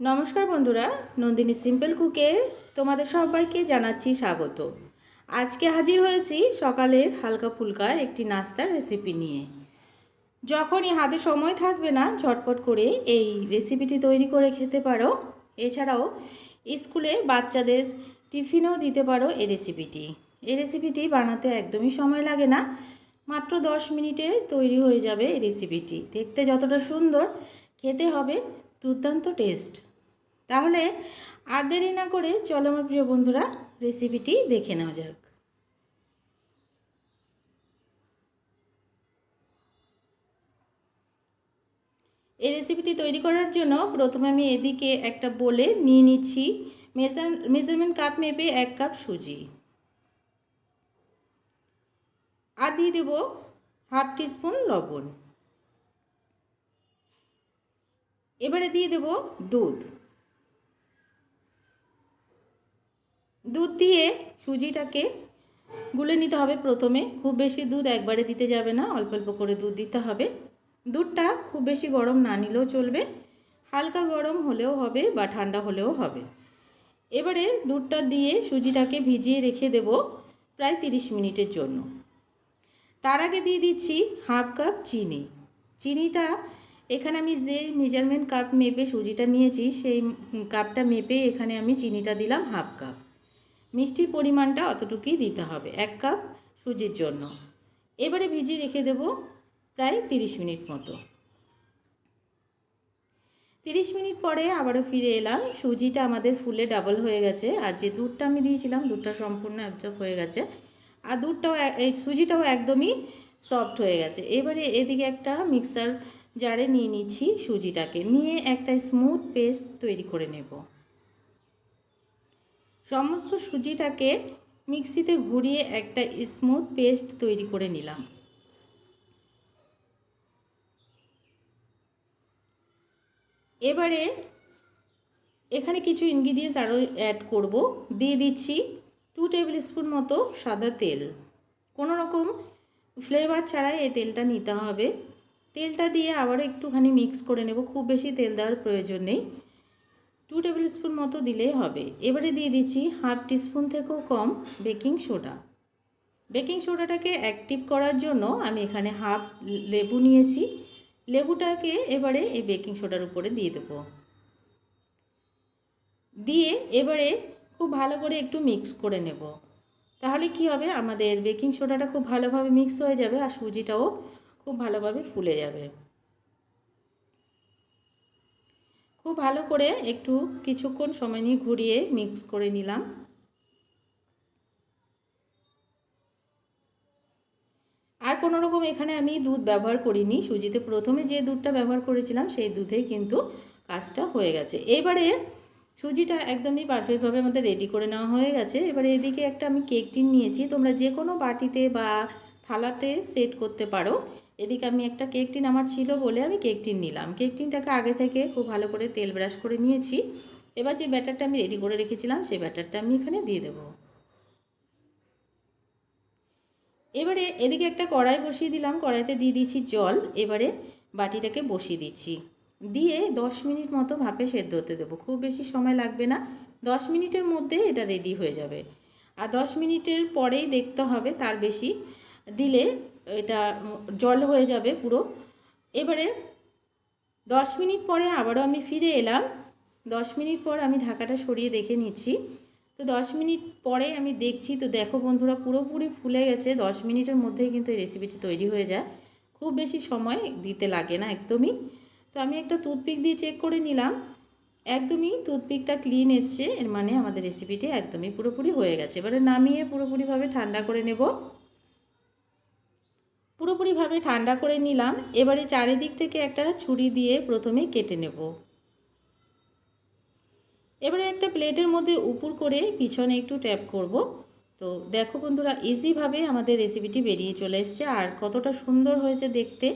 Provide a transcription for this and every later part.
নমস্কার বন্ধুরা, নন্দিনী সিম্পল কুকে তোমাদের সবাইকে জানাচ্ছি স্বাগত। আজকে হাজির হয়েছি সকালের হালকা ফুলকা একটি নাস্তার রেসিপি নিয়ে। যখনই হাতে সময় থাকবে না, ঝটপট করে এই রেসিপিটি তৈরি করে খেতে পারো। এছাড়াও স্কুলে বাচ্চাদের টিফিনেও দিতে পারো এই রেসিপিটি এই রেসিপিটি বানাতে একদমই সময় লাগে না, মাত্র দশ মিনিটে তৈরি হয়ে যাবে এই রেসিপিটি দেখতে যতটা সুন্দর, খেতে হবে দুর্দান্ত টেস্ট। তাহলে আর দেরি না করে চলো আমার প্রিয় বন্ধুরা রেসিপিটি দেখে নেওয়া যাক। এই রেসিপিটি তৈরি করার জন্য প্রথমে আমি এদিকে একটা বলে নিয়ে নিচ্ছি। মেজার, মেজারমেন্ট কাপ মেপে এক কাপ সুজি। আর দিয়ে দেবো হাফ টিস্পুন লবণ। এবারে দিয়ে দেব দুধ। দুধ দিয়ে সুজিটাকে গুলে নিতে হবে প্রথমে। খুব বেশি দুধ একবারে দিতে যাবে না, অল্প অল্প করে দুধ দিতে হবে। দুধটা খুব বেশি গরম না নিলেও চলবে, হালকা গরম হলেও হবে বা ঠান্ডা হলেও হবে। এবারে দুধটা দিয়ে সুজিটাকে ভিজিয়ে রেখে দেব প্রায় তিরিশ মিনিটের জন্য। তার আগে দিয়ে দিচ্ছি হাফ কাপ চিনি। চিনিটা এখানে আমি যে মেজারমেন্ট কাপ মেপে সুজিটা নিয়েছি, সেই কাপটা মেপে এখানে আমি চিনিটা দিলাম হাফ কাপ মিষ্টির পরিমাণটা অতটুকুই দিতে হবে, এক কাপ সুজির জন্য। এবারে ভিজিয়ে রেখে দেব প্রায় তিরিশ মিনিট মতো। তিরিশ মিনিট পরে আবারও ফিরে এলাম, সুজিটা আমাদের ফুলে ডাবল হয়ে গেছে, আর যে দুধটা আমি দিয়েছিলাম, দুধটা সম্পূর্ণ অ্যাবজর্ব হয়ে গেছে, আর দুধটাও এই সুজিটাও একদমই সফট হয়ে গেছে। এবারে এদিকে একটা মিক্সার জারে নিয়ে নিচ্ছি সুজিটাকে। নিয়ে একটা স্মুথ পেস্ট তৈরি করে নেব। সমস্ত সুজিটাকে মিক্সিতে ঘুরিয়ে একটা স্মুথ পেস্ট তৈরি করে নিলাম। এবারে এখানে কিছু ইনগ্রিডিয়েন্টস আরও অ্যাড করব। দিয়ে দিচ্ছি টু টেবিল স্পুন মতো সাদা তেল। কোনো রকম ফ্লেভার ছাড়াই এই তেলটা নিতে হবে। তেলটা দিয়ে আবারও একটুখানি মিক্স করে নেব, খুব বেশি তেল দেওয়ার প্রয়োজন নেই। টু টেবিল স্পুন মতো দিলেই হবে। এবারে দিয়ে দিচ্ছি হাফ টিস্পুন থেকেও কম বেকিং সোডা বেকিং সোডাটাকে অ্যাক্টিভ করার জন্য আমি এখানে হাফ লেবু নিয়েছি। লেবুটাকে এবারে এই বেকিং সোডার উপরে দিয়ে দেব। দিয়ে এবারে খুব ভালো করে একটু মিক্স করে নেব। তাহলে কি হবে? আমাদের বেকিং সোডাটা খুব ভালোভাবে মিক্স হয়ে যাবে আর সুজিটাও খুব ভালোভাবে ফুলে যাবে। খুব ভালো করে একটু কিছুক্ষণ সময় নিয়ে ঘুরিয়ে মিক্স করে নিলাম। আর কোনো রকম এখানে আমি দুধ ব্যবহার করিনি। সুজিতে প্রথমে যে দুধটা ব্যবহার করেছিলাম, সেই দুধেই কিন্তু কাজটা হয়ে গেছে। এবারে সুজিটা একদমই পারফেক্টভাবে আমাদের রেডি করে নেওয়া হয়ে গেছে। এবারে এদিকে একটা আমি কেক টিন নিয়েছি। তোমরা যে কোনো বাটিতে বা থালাতে সেট করতে পারো। এদিকে আমি একটা কেক টিন আমার ছিল বলে আমি কেক টিন নিলাম। কেক টিনটাকে আগে থেকে খুব ভালো করে তেল ব্রাশ করে নিয়েছি। এবার যে ব্যাটারটা আমি রেডি করে রেখেছিলাম, সেই ব্যাটারটা আমি এখানে দিয়ে দেব। এবারে এদিকে একটা কড়াই বসিয়ে দিলাম, কড়াইতে দিয়ে দিচ্ছি জল। এবারে বাটিটাকে বসিয়ে দিচ্ছি। দিয়ে দশ মিনিট মতো ভাপে সেদ্ধ হতে দেবো। খুব বেশি সময় লাগবে না। দশ মিনিটের মধ্যে এটা রেডি হয়ে যাবে। আর দশ মিনিটের পরেই দেখতে হবে তার বেশি। দিলে এটা জল হয়ে যাবে পুরো। এবারে দশ মিনিট পরে আবারও আমি ফিরে এলাম। দশ মিনিট পর আমি ঢাকাটা সরিয়ে দেখে নিচ্ছি। তো দশ মিনিট পরে আমি দেখছি, তো দেখো বন্ধুরা পুরোপুরি ফুলে গেছে। দশ মিনিটের মধ্যেই কিন্তু এই রেসিপিটি তৈরি হয়ে যায়। খুব বেশি সময় দিতে লাগে না একদমই। তো আমি একটা টুথপিক দিয়ে চেক করে নিলাম। একদমই টুথপিকটা ক্লিন এসছে। এর মানে আমাদের রেসিপিটি একদমই পুরোপুরি হয়ে গেছে। এবারে নামিয়ে পুরোপুরিভাবে ঠান্ডা করে নেব। পুরোপুরিভাবে ঠান্ডা করে নিলাম। এবারে চারিদিক থেকে একটা ছুরি দিয়ে প্রথমে কেটে নেব। এবারে একটা প্লেটের মধ্যে উপর করে পিছনে একটু ট্যাপ করব। তো দেখো বন্ধুরা ইজিভাবে আমাদের রেসিপিটি বেরিয়ে চলে এসছে। আর কতটা সুন্দর হয়েছে দেখতে,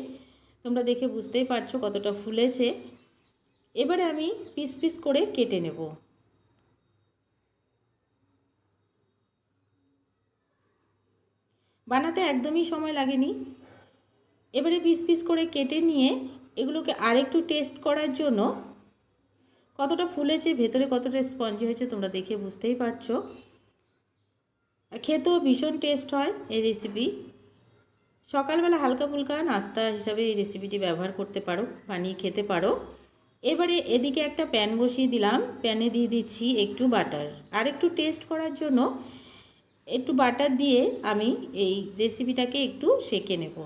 তোমরা দেখে বুঝতেই পারছ কতটা ফুলেছে। এবারে আমি পিস পিস করে কেটে নেব। বানাতে একদমই সময় লাগেনি। এবারে পিস পিস করে কেটে নিয়ে এগুলোকে আরেকটু টেস্ট করার জন্য কতটা ফুলেছে, ভেতরে কতটা স্পঞ্জি হয়েছে তোমরা দেখে বুঝতেই পারছ। খেতেও ভীষণ টেস্ট হয় এই রেসিপি সকালবেলা হালকা ফুলকা নাস্তা হিসাবে এই রেসিপিটি ব্যবহার করতে পারো, বানিয়ে খেতে পারো। এবারে এদিকে একটা প্যান বসিয়ে দিলাম প্যানে দিয়ে দিচ্ছি একটু বাটার আর একটু টেস্ট করার জন্য একটু বাটার দিয়ে আমি এই রেসিপিটাকে একটু সেকে নেব।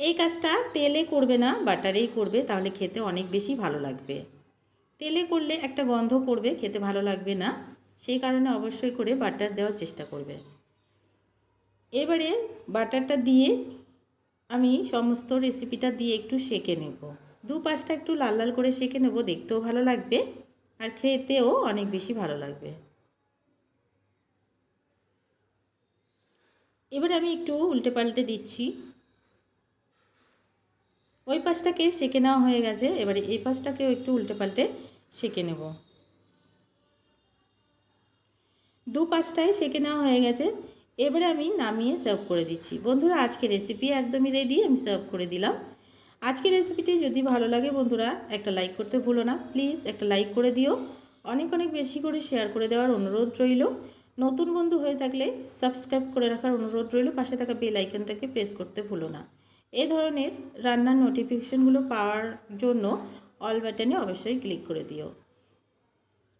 এই কাজটা তেলে করবে না, বাটারেই করবে, তাহলে খেতে অনেক বেশি ভালো লাগবে। তেলে করলে একটা গন্ধ করবে খেতে ভালো লাগবে না, সেই কারণে অবশ্যই করে বাটার দেওয়ার চেষ্টা করবে। এবারে বাটারটা দিয়ে আমি সমস্ত রেসিপিটা দিয়ে একটু সেকে নেব। দু পাঁচটা একটু লাল লাল করে সেকে নেব, দেখতেও ভালো লাগবে আর খেতেও অনেক বেশি ভালো লাগবে। এবারে আমি একটু উল্টে পাল্টে দিচ্ছি। ওই পাশটাকে সেকে নেওয়া হয়ে গেছে, এবারে এই পাশটাকেও একটু উল্টে পাল্টে সেকে নেব। দু পাশটাই সেকে নেওয়া হয়ে গেছে, এবারে আমি নামিয়ে সার্ভ করে দিচ্ছি। বন্ধুরা আজকে রেসিপি একদমই রেডি আমি সার্ভ করে দিলাম। আজকের রেসিপিটি যদি ভালো লাগে বন্ধুরা, একটা লাইক করতে ভুলো না। প্লিজ একটা লাইক করে দিও। অনেক অনেক বেশি করে শেয়ার করে দেওয়ার অনুরোধ রইল। নতুন বন্ধু হয়ে থাকলে সাবস্ক্রাইব করে রাখার অনুরোধ রইল। পাশে থাকা বেল আইকনটাকে প্রেস করতে ভুলো না। এ ধরনের রান্নার নোটিফিকেশানগুলো পাওয়ার জন্য অল বাটনে অবশ্যই ক্লিক করে দিও।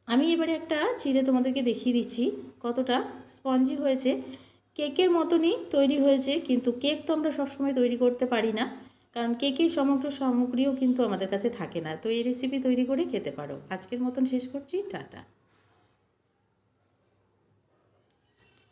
আমি এবারে একটা চিড়ে তোমাদেরকে দেখিয়ে দিচ্ছি, কতটা স্পঞ্জি হয়েছে। কেকের মতনই তৈরি হয়েছে, কিন্তু কেক তো আমরা সবসময় তৈরি করতে পারি না, কারণ কেকের সমগ্র সামগ্রীও কিন্তু আমাদের কাছে থাকে না। তো এই রেসিপি তৈরি করে খেতে পারো। আজকের মতন শেষ করছি, টাটা।